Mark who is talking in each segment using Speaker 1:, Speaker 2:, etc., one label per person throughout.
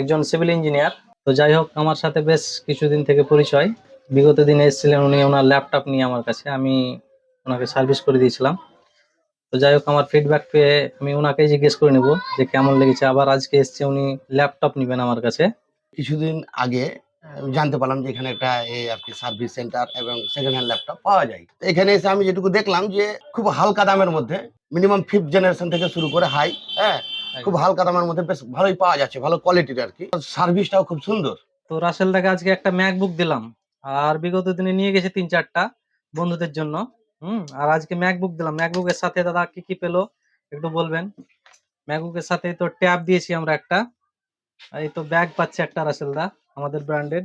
Speaker 1: একজন civil engineer. তো যাই হোক, আমার সাথে বেশ কিছুদিন থেকে পরিচয়। বিগত দিনে এসেছিলেন উনি ওনার ল্যাপটপ নিয়ে আমার কাছে। আমি ওনাকে সার্ভিস করে দিয়েছিলাম। তো যাই হোক, আমার ফিডব্যাক পেয়ে আমি ওনাকেই জিজ্ঞেস করে নেব যে কেমন লেগেছে। আবার আজকে এসছে উনি ল্যাপটপ নেবেন আমার কাছে।
Speaker 2: কিছুদিন আগে জানতে পারলাম যে এখানে একটা এই আর কি সার্ভিস সেন্টার এবং সেকেন্ড হ্যান্ড ল্যাপটপ পাওয়া যায়। এখানে এসে আমি যেটুকু দেখলাম যে, খুব হালকা দামের মধ্যে মিনিমাম ফিফথ জেনারেশন থেকে শুরু করে হাই হ্যাঁ খুব হালকা দামের মধ্যে বেশ ভালোই পাওয়া যাচ্ছে ভালো কোয়ালিটির আর কি। সার্ভিসটাও খুব সুন্দর।
Speaker 1: তো রাসেল দাকে আজকে একটা ম্যাকবুক দিলাম আর বিগত দিনে নিয়ে গেছে তিন চারটা বন্ধুদের জন্য হুম আর আজকে ম্যাকবুক দিলাম। ম্যাকবুকের সাথে দাদা কি কি পেল একটু বলবেন? ম্যাকবুকের সাথে তো ট্যাব দিয়েছি আমরা একটা আর এই তো ব্যাগ পাচ্ছে একটা রাসেল দা আমাদের ব্র্যান্ডেড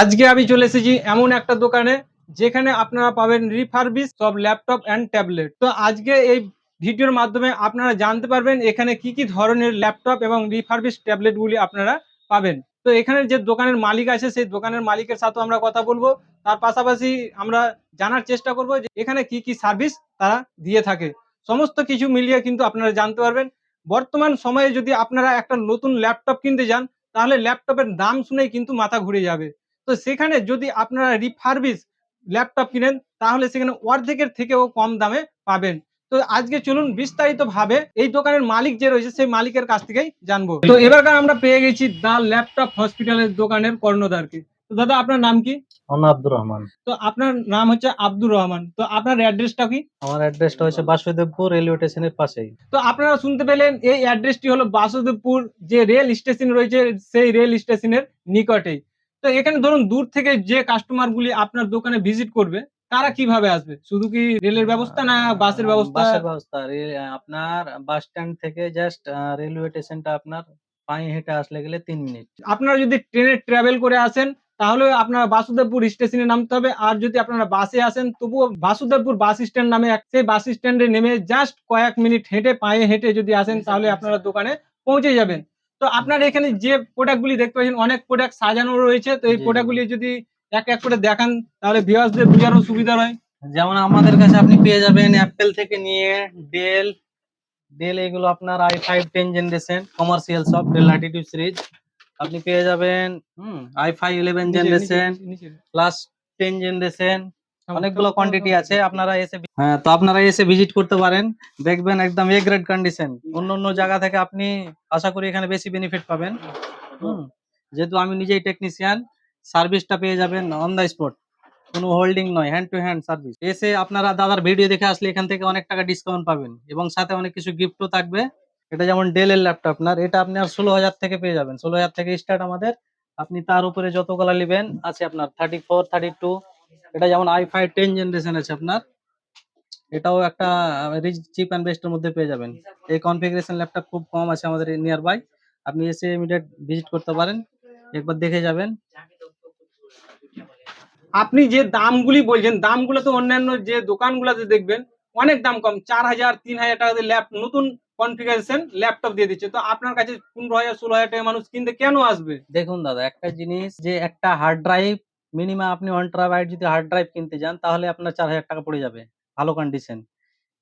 Speaker 3: আজকে আমি চলে এসেছি এমন একটা দোকানে যেখানে আপনারা পাবেন রিফারবিশ সব ল্যাপটপ অ্যান্ড ট্যাবলেট তো আজকে এই ভিডিওর মাধ্যমে আপনারা জানতে পারবেন এখানে কি কি ধরনের ল্যাপটপ এবং রিফারবিশ ট্যাবলেটগুলি আপনারা পাবেন। তো এখানে যে দোকানের মালিক আছে, সেই দোকানের মালিকের সাথেও আমরা কথা বলব। তার পাশাপাশি আমরা জানার চেষ্টা করব যে এখানে কি কি সার্ভিস তারা দিয়ে থাকে। সমস্ত কিছু মিলিয়ে কিন্তু আপনারা জানতে পারবেন। বর্তমান সময়ে যদি আপনারা একটা নতুন ল্যাপটপ কিনতে যান, তাহলে ল্যাপটপের দাম শুনেই কিন্তু মাথা ঘুরে যাবে। তো সেখানে যদি আপনারা রিফারবিশ ল্যাপটপ কিনেন তাহলে সেখানে অর্ধেকের থেকেও কম দামে পাবেন। তো আজকে চলুন বিস্তারিত ভাবে এই দোকানের মালিক যে রয়েছে সেই মালিকের কাছ থেকেই জানব। তো এবারকার আমরা পেয়ে গেছি দা ল্যাপটপ হসপিটালের দোকানের কর্ণধারকে। তো দাদা আপনার নাম কি?
Speaker 1: আব্দুর রহমান।
Speaker 3: তো আপনার নাম হচ্ছে আব্দুর রহমান। তো আপনার অ্যাড্রেসটা কি?
Speaker 1: আমার অ্যাড্রেসটা হচ্ছে বাসুদেবপুর রেলওয়ে স্টেশনের পাশেই।
Speaker 3: তো আপনারা শুনতে পেলেন এই অ্যাড্রেসটি হলো বাসুদেবপুর যে রেল স্টেশন রয়েছে সেই রেল স্টেশনের নিকটেই। তো এখানে ধরুন দূর থেকে যে কাস্টমার গুলি আপনার দোকানে ভিজিট করবে তারা কীভাবে আসবে? শুধু কি রেলের ব্যবস্থা না বাসের ব্যবস্থা?
Speaker 1: বাসের ব্যবস্থা আপনার বাস স্ট্যান্ড থেকে জাস্ট রেলওয়ে স্টেশনটা আপনার পায়ে হেঁটে আসলে গেলে তিন মিনিট।
Speaker 3: আপনারা যদি ট্রেনে ট্রাভেল করে আসেন তাহলে আপনারা বাসুদেবপুর স্টেশনে নামতে হবে। আর যদি আপনারা বাসে আসেন তবুও বাসুদেবপুর বাস স্ট্যান্ড নামে এক- সেই বাস স্ট্যান্ডে নেমে জাস্ট কয়েক মিনিট হেঁটে পায়ে হেঁটে যদি আসেন তাহলে আপনারা দোকানে পৌঁছে যাবেন। তো আপনার এখানে যে প্রোডাক্ট গুলি দেখতে পাচ্ছেন অনেক প্রোডাক্ট সাজানো রয়েছে তো এই
Speaker 1: জি, জি।
Speaker 3: প্রোডাক্ট গুলি যদি এক এক করে দেখান তাহলে ভিউয়ার্সদের বোঝানোর সুবিধা হয়
Speaker 1: যেমন আমাদের কাছে আপনি পেয়ে যাবেন অ্যাপেল থেকে নিয়ে ডেল ডেল এগুলো আপনার i five ten generation commercial সব ডেল লাটিটিউড সিরিজ আপনি পেয়ে যাবেন হুম i five eleven generation. Plus ten generation অনেকগুলো কোয়ান্টিটি আছে আপনারা এসে হ্যাঁ তো আপনারা এসে ভিজিট করতে পারেন। দেখবেন একদম এ গ্রেড কন্ডিশন অন্য অন্য জায়গা থেকে আপনি আশা করি এখানে বেশি বেনিফিট পাবেন। হুম। যেহেতু আমি নিজেই টেকনিশিয়ান সার্ভিসটা পেয়ে যাবেন অন দ্য স্পট কোনো হোল্ডিং নয় হ্যান্ড টু হ্যান্ড সার্ভিস এসে আপনারা দাদার ভিডিও দেখে আসলে এখান থেকে অনেক টাকা ডিসকাউন্ট পাবেন। এবং সাথে অনেক কিছু গিফটও থাকবে। এটা যেমন ডেলের ল্যাপটপ আপনার এটা আপনি আর ষোলো হাজার থেকে পেয়ে যাবেন। ষোলো হাজার থেকে স্টার্ট আমাদের। আপনি তার উপরে যতগুলা নেবেন আছে আপনার থার্টি ফোর থার্টি টু এটা যেমন আই ফাই টেন জেনারেশন আছে আপনার এটাও একটা রিচ চিপ অ্যান্ড বেস্টের মধ্যে পেয়ে যাবেন। এই কনফিগারেশন ল্যাপটপ খুব কম আছে আমাদের নিয়ার বাই আপনি এসে ইমিডিয়েট ভিজিট করতে পারেন একবার দেখে যাবেন।
Speaker 3: আপনি যে দামগুলি বলছেন দামগুলো তো অন্যান্য যে দোকানগুলোতে দেখবেন অনেক দাম কম চার হাজার তিন হাজার টাকা দিয়ে ল্যাপ নতুন কনফিগারেশন ল্যাপটপ দিয়ে দিচ্ছে। তো আপনার কাছে পনেরো হাজার ষোলো হাজার টাকা মানুষ কিনতে কেন আসবে?
Speaker 1: দেখুন দাদা একটা জিনিস যে একটা হার্ড ড্রাইভ মিনিমাম আপনি ওয়ান টেরাবাইট যদি হার্ড ড্রাইভ কিনতে যান তাহলে আপনার চার হাজার টাকা পড়ে যাবে। ভালো কন্ডিশন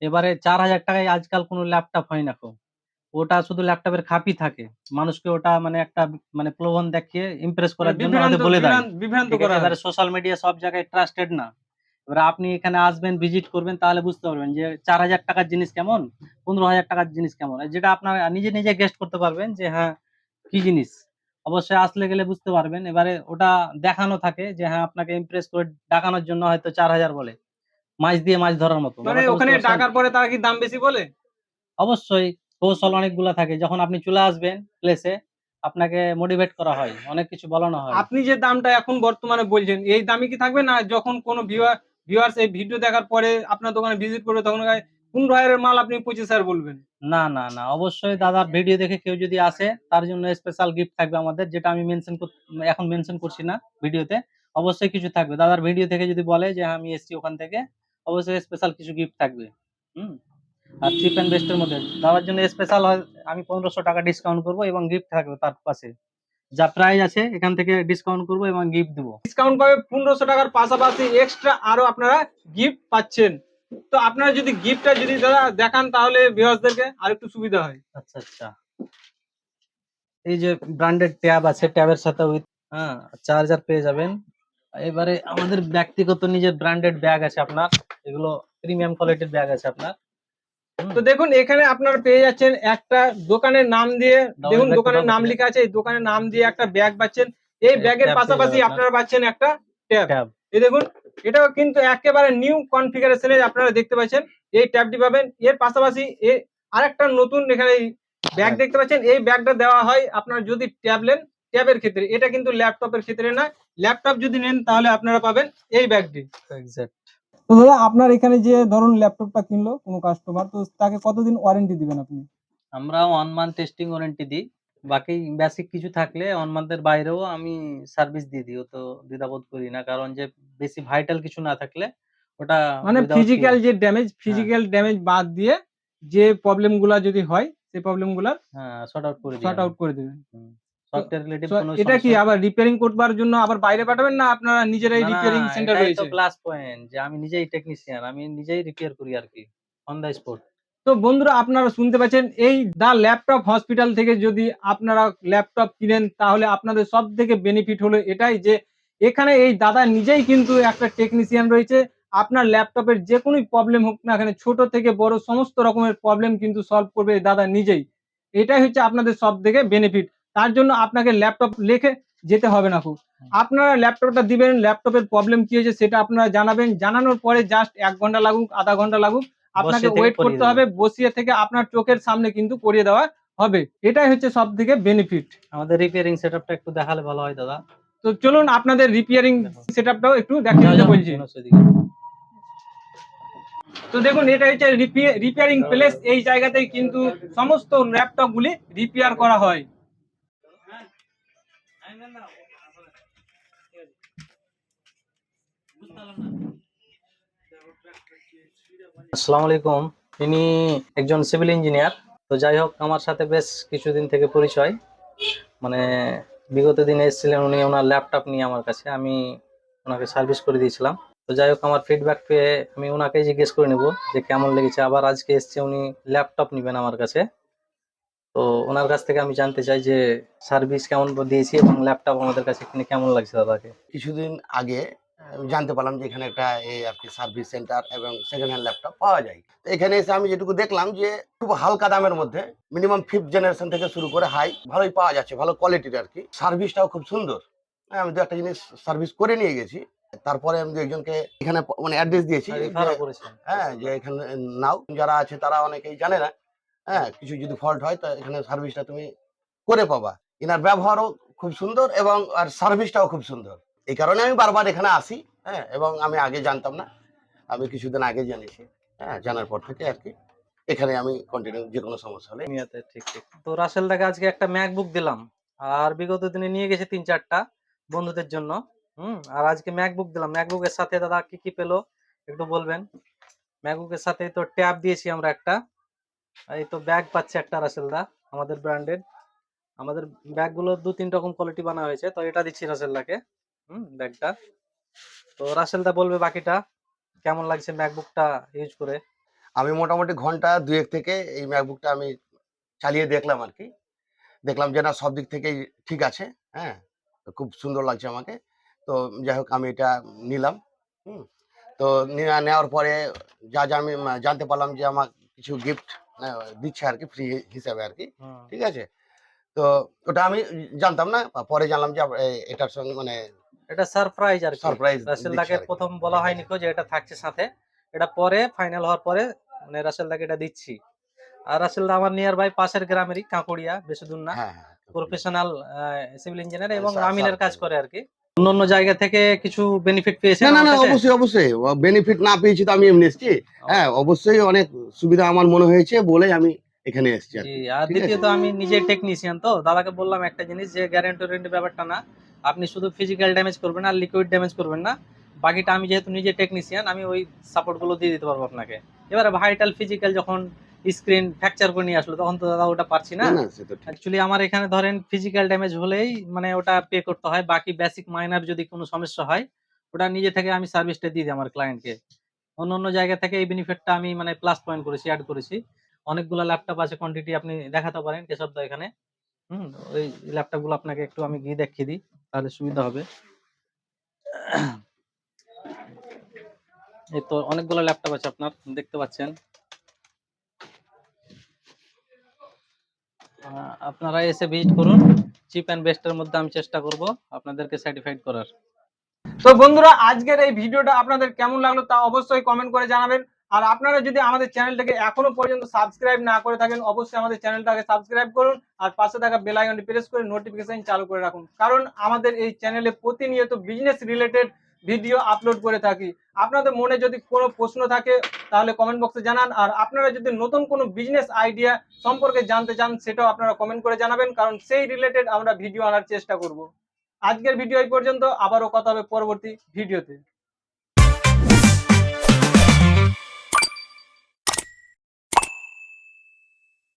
Speaker 1: এবারে চার হাজার টাকায় আজকাল কোনো ল্যাপটপ হয় না খুব। ওটা শুধু ল্যাপটপের খাপি থাকে। মানুষকে ওটা মানে একটা মানে প্রলোভন দেখিয়ে ইমপ্রেস করার জন্য বলে দেয়।
Speaker 3: বিভ্রান্ত করা
Speaker 1: এবারে সোশ্যাল মিডিয়া সব জায়গায় ট্রাস্টেড না। এবারে আপনি এখানে আসবেন ভিজিট করবেন তাহলে বুঝতে পারবেন যে চার হাজার টাকার জিনিস কেমন পনেরো হাজার টাকার জিনিস কেমন। যেটা আপনার নিজে নিজে গেস্ট করতে পারবেন যে হ্যাঁ কি জিনিস? অবশ্যই আসলে গেলে বুঝতে পারবেন। এবারে ওটা দেখানো থাকে যে হ্যাঁ আপনাকে ইমপ্রেস করে ডাকানোর জন্য হয়তো চার হাজার বলে। মাছ দিয়ে মাছ ধরার মতো।
Speaker 3: মানে ওখানে? টাকার পরে তারা কি দাম বেশি বলে?
Speaker 1: অবশ্যই কৌশল অনেকগুলা থাকে। যখন আপনি চলে আসবেন প্লেসে আপনাকে মোটিভেট করা হয়। অনেক কিছু বলানো হয়।
Speaker 3: আপনি যে দামটা এখন বর্তমানে বলছেন এই দামে কি থাকবে? না যখন কোনো ভিউয়ার্স এই ভিডিও দেখার পরে আপনার দোকানে ভিজিট করবে তখন পনেরো হাজারের মাল আপনি পঁচিশ হাজার বলবেন?
Speaker 1: না না না। অবশ্যই দাদার ভিডিও দেখে কেউ যদি আসে তার জন্য স্পেশাল গিফট থাকবে আমাদের যেটা আমি মেনশন এখন মেনশন করছি না ভিডিওতে অবশ্যই কিছু থাকবে। দাদার ভিডিও থেকে যদি বলে যে হ্যাঁ, আমি এসছি ওখান থেকে অবশ্যই স্পেশাল কিছু গিফট থাকবে। হুম? আর চিপ অ্যান্ড বেস্টের মধ্যে। দাদার জন্য স্পেশাল আমি পনেরোশো টাকা ডিসকাউন্ট করব এবং গিফট থাকবে তার পাশে। যা প্রাইস আছে এখান থেকে ডিসকাউন্ট করব এবং গিফট দেবো।
Speaker 3: ডিসকাউন্ট পাবে পনেরোশো টাকার পাশাপাশি এক্সট্রা আরও আপনারা গিফট পাচ্ছেন। তো আপনারা যদি গিফটটা যদি দাদা দেখান তাহলে ভিউয়ার্সদেরকে আর একটু সুবিধা হয়।
Speaker 1: আচ্ছা আচ্ছা। এই যে ব্র্যান্ডেড ট্যাব আছে ট্যাবের সাথে উইথ হ্যাঁ চার্জার পেয়ে যাবেন। এবারে আমাদের ব্যক্তিগত নিজের ব্র্যান্ডেড ব্যাগ আছে আপনার। এগুলো প্রিমিয়াম কোয়ালিটির ব্যাগ আছে আপনার।
Speaker 3: তো দেখুন এখানে আপনারা পেয়ে যাচ্ছেন একটা দোকানের নাম দিয়ে দেখুন দোকানের নাম। লেখা আছে এই দোকানের নাম দিয়ে একটা ব্যাগ পাচ্ছেন। এই ব্যাগের পাশাপাশি আপনারা। পাচ্ছেন একটা ট্যাব এই দেখুন এটাও কিন্তু একেবারে নিউ কনফিগারেশনে আপনারা দেখতে পাচ্ছেন। এই ট্যাবটি পাবেন। এর পাশাপাশি এ আরেকটা নতুন এখানে ব্যাগ দেখতে পাচ্ছেন। এই ব্যাগটা দেওয়া হয় আপনার যদি ট্যাব নেন ট্যাবের ক্ষেত্রে। এটা কিন্তু ল্যাপটপের ক্ষেত্রে না। ল্যাপটপ যদি নেন তাহলে আপনারা পাবেন এই ব্যাগটি
Speaker 1: এক্সাক্ট
Speaker 3: তো দাদা আপনার এখানে যে ধরুন ল্যাপটপটা কিনলো কোনো কাস্টমার তো তাকে কতদিন ওয়ারেন্টি দিবেন আপনি?
Speaker 1: আমরা ওয়ান মান্থ টেস্টিং ওয়ারেন্টি দিই। বাকি বেসিক কিছু থাকলে মান্থের বাইরেও আমি সার্ভিস দিয়ে দিই তো দ্বিধাবোধ করি না। কারণ যে বেশি ভাইটাল কিছু না থাকলে ওটা
Speaker 3: মানে ফিজিক্যাল যে ড্যামেজ ফিজিক্যাল ড্যামেজ বাদ দিয়ে যে প্রবলেমগুলা যদি হয় সেই প্রবলেমগুলা
Speaker 1: হ্যাঁ শর্ট আউট করে দিই
Speaker 3: শর্ট আউট করে দেবেন।
Speaker 1: সফটওয়্যার রিলেটেড কোনো
Speaker 3: এটা কি আবার রিপেয়ারিং করবার জন্য আবার বাইরে পাঠাবেন না আপনারা নিজেরাই রিপেয়ারিং সেন্টার রয়েছে
Speaker 1: তো প্লাস পয়েন্ট যে আমি নিজেই টেকনিশিয়ান আমি নিজেই রিপেয়ার করি আর কি অন দ্য স্পট
Speaker 3: তো বন্ধুরা, আপনারা শুনতে পাচ্ছেন, এই দা ল্যাপটপ হসপিটাল থেকে যদি আপনারা ল্যাপটপ কিনেন, তাহলে আপনাদের সব থেকে বেনিফিট হলো এটাই যে, এখানে এই দাদা নিজেই কিন্তু একটা টেকনিশিয়ান রয়েছে। আপনার ল্যাপটপের যে কোনো প্রবলেম হোক না এখানে ছোট থেকে বড় সমস্ত রকমের প্রবলেম কিন্তু সলভ করবে এই দাদা নিজেই। এটাই হচ্ছে আপনাদের সব থেকে বেনিফিট তার জন্য আপনাকে ল্যাপটপ লেখে যেতে হবে না খুব। আপনারা ল্যাপটপটা দিবেন, ল্যাপটপের প্রবলেম কি হয়েছে সেটা আপনারা জানাবেন। জানানোর পরে জাস্ট এক ঘণ্টা লাগুক, আধা ঘণ্টা লাগুক। আপনাকে ওয়েট করতে হবে বসিয়ে থেকে আপনার চোখের সামনে কিন্তু করিয়ে দেওয়া হবে এটাই হচ্ছে সব থেকে বেনিফিট
Speaker 1: আমাদের রিপেয়ারিং সেটআপটা একটু দেখালে ভালো হয় দাদা
Speaker 3: তো চলুন আপনাদের রিপেয়ারিং সেটআপটাও একটু দেখিয়ে
Speaker 1: যাও,
Speaker 3: বলছি তো দেখুন এটা হচ্ছে রিপেয়ারিং প্লেস এই জায়গাতেই কিন্তু সমস্ত ল্যাপটপ গুলি রিপেয়ার করা হয়
Speaker 1: আসসালামু আলাইকুম। ইনি একজন সিভিল ইঞ্জিনিয়ার। তো যাই হোক, আমার সাথে বেশ কিছুদিন থেকে পরিচয়। মানে বিগত দিনে এসেছিলেন উনি ওনার ল্যাপটপ নিয়ে আমার কাছে। আমি ওনাকে সার্ভিস করে দিয়েছিলাম। তো যাই হোক, আমার ফিডব্যাক পেয়ে আমি ওনাকে জিজ্ঞেস করে নেব যে কেমন লেগেছে। আবার আজকে এসছে উনি ল্যাপটপ নেবেন আমার কাছে। তো ওনার কাছ থেকে আমি জানতে চাই যে সার্ভিস কেমন দিয়েছি এবং ল্যাপটপ আমাদের কাছে কিনে কেমন লাগছে দাদাকে?
Speaker 2: কিছুদিন আগে জানতে পারলাম যে এখানে একটা এই আর কি সার্ভিস সেন্টার এবং সেকেন্ড হ্যান্ড ল্যাপটপ পাওয়া যায়। তো এখানে এসে আমি যেটুকু দেখলাম যে খুব হালকা দামের মধ্যে মিনিমাম ফিফথ জেনারেশন থেকে শুরু করে হাই ভালোই পাওয়া যাচ্ছে ভালো কোয়ালিটির আর কি। সার্ভিসটাও খুব সুন্দর। হ্যাঁ, আমি দু একটা জিনিস সার্ভিস করে নিয়ে গেছি। তারপরে আমি একজনকে এখানে মানে অ্যাড্রেস দিয়েছি হ্যাঁ যে এখানে নাও যারা আছে তারা অনেকেই জানে না। হ্যাঁ কিছু যদি ফল্ট হয় তো এখানে সার্ভিসটা তুমি করে পাবা। এনার ব্যবহারও খুব সুন্দর এবং আর সার্ভিসটাও খুব সুন্দর। এই কারণে আমি বারবার এখানে আসি হ্যাঁ এবং আমি আগে জানতাম না। আমি কিছুদিন আগে জেনেছি হ্যাঁ জানার পর থেকে আর কি এখানে আমি কন্টিনিউ যে কোনো সমস্যা হলে।
Speaker 1: দুনিয়াতে ঠিক ঠিক। তো রাসেল দাকে আজকে একটা ম্যাকবুক দিলাম, আর বিগত দিনে নিয়ে গেছে তিন চারটা বন্ধুদের জন্য, হুম, আর আজকে ম্যাকবুক দিলাম। ম্যাকবুকের সাথে দাদা কি কি পেল, একটু বলবেন? ম্যাকবুকের সাথে তো ট্যাব দিয়েছি আমরা একটা, এই তো ব্যাগ পাচ্ছে একটা রাসেল দা, আমাদের ব্র্যান্ডেড আমাদের ব্যাগগুলো দু তিন রকম কোয়ালিটি বানা হয়েছে, তো এটা দিচ্ছি রাসেল দাকে। হুম ব্যাগটা। তো রাসেল দা বলবে বাকিটা। কেমন লাগছে ম্যাকবুকটা ইউজ করে?
Speaker 2: আমি মোটামুটি ঘণ্টা দুয়েক থেকে এই ম্যাকবুকটা আমি চালিয়ে দেখলাম আর কি। দেখলাম যে না সব দিক থেকেই ঠিক আছে হ্যাঁ? খুব সুন্দর লাগছে আমাকে। তো যাই হোক আমি এটা নিলাম হুম? তো নেওয়া- নেওয়ার পরে যা যা আমি জানতে পারলাম যে আমার কিছু গিফট দিচ্ছে আর কি ফ্রি হিসাবে আর কি ঠিক আছে? তো ওটা আমি জানতাম না পরে জানলাম যে এটার সঙ্গে মানে
Speaker 1: এটা সারপ্রাইজ আর
Speaker 2: সারপ্রাইজ
Speaker 1: রাসেল দাকে প্রথম বলা হয়নি কো যে এটা থাকছে সাথে। এটা পরে ফাইনাল হওয়ার পরে মানে রাসেল দাকে এটা দিচ্ছি। আর রাসেল দা আমার নিয়ার বাই পাশের গ্রামেরই কাঁকুড়িয়া বেশি দূর না প্রফেশনাল সিভিল ইঞ্জিনিয়ার এবং
Speaker 2: সা-
Speaker 1: আমিনের কাজ করে আর কি। অন্য অন্য জায়গা থেকে কিছু বেনিফিট পেয়েছে
Speaker 2: না না না অবশ্যই অবশ্যই। বেনিফিট না পেয়েছি তো আমি এমনি এসেছি। হ্যাঁ অবশ্যই অনেক সুবিধা আমার মনে হয়েছে বলে আমি এখানে এসেছি আর।
Speaker 1: দ্বিতীয়ত আমি নিজে টেকনিশিয়ান তো। দাদাকে বললাম একটা জিনিস যে গ্যারান্টি ওয়ারেন্টি ব্যাপারটা না। আপনি শুধু ফিজিক্যাল ড্যামেজ করবেন আর লিকুইড ড্যামেজ করবেন না। বাকিটা আমি যেহেতু নিজে টেকনিশিয়ান আমি ওই সাপোর্টগুলো দিয়ে দিতে পারব আপনাকে। এবারে ভাইটাল ফিজিক্যাল যখন স্ক্রিন ফ্র্যাকচার করে নিয়ে আসলো তখন তো দাদা ওটা পারছি না। অ্যাকচুয়ালি আমার এখানে ধরেন ফিজিক্যাল ড্যামেজ হলেই মানে ওটা পে করতে হয়। বাকি বেসিক মাইনার যদি কোনো সমস্যা হয় ওটা নিজে থেকে আমি সার্ভিসটা দিয়ে দিই আমার ক্লায়েন্টকে অন্য অন্য জায়গা থেকে এই বেনিফিটটা আমি মানে প্লাস পয়েন্ট করেছি অ্যাড করেছি। অনেকগুলো ল্যাপটপ আছে কোয়ান্টিটি আপনি দেখাতে পারেন কেশব দা এখানে। হুম, ওই ল্যাপটপগুলো আপনাকে একটু আমি গিয়ে দেখিয়ে দিই, তাহলে সুবিধা হবে। এই তো অনেকগুলো ল্যাপটপ আছে আপনার, দেখতে পাচ্ছেন। আপনারা এসে ভিজিট করুন চিপ অ্যান্ড বেস্টের মধ্যে আমি চেষ্টা করব আপনাদেরকে সার্টিফাইড করার।
Speaker 3: তো বন্ধুরা, আজকের এই ভিডিওটা আপনাদের কেমন লাগল তা অবশ্যই কমেন্ট করে জানাবেন। আর আপনারা যদি আমাদের চ্যানেলটাকে এখনও পর্যন্ত সাবস্ক্রাইব না করে থাকেন, অবশ্যই আমাদের চ্যানেলটাকে সাবস্ক্রাইব করুন আর পাশে থাকা বেল আইকনটি প্রেস করে নোটিফিকেশন চালু করে রাখুন। কারণ আমাদের এই চ্যানেলে প্রতিনিয়ত বিজনেস রিলেটেড ভিডিও আপলোড করে থাকি। আপনাদের মনে যদি কোনো প্রশ্ন থাকে, তাহলে কমেন্ট বক্সে জানান। আর আপনারা যদি নতুন কোনো বিজনেস আইডিয়া সম্পর্কে জানতে চান, সেটাও আপনারা কমেন্ট করে জানাবেন, কারণ সেই রিলেটেড আমরা ভিডিও আনার চেষ্টা করব। আজকের ভিডিও এই পর্যন্ত। আবারও কথা হবে পরবর্তী ভিডিওতে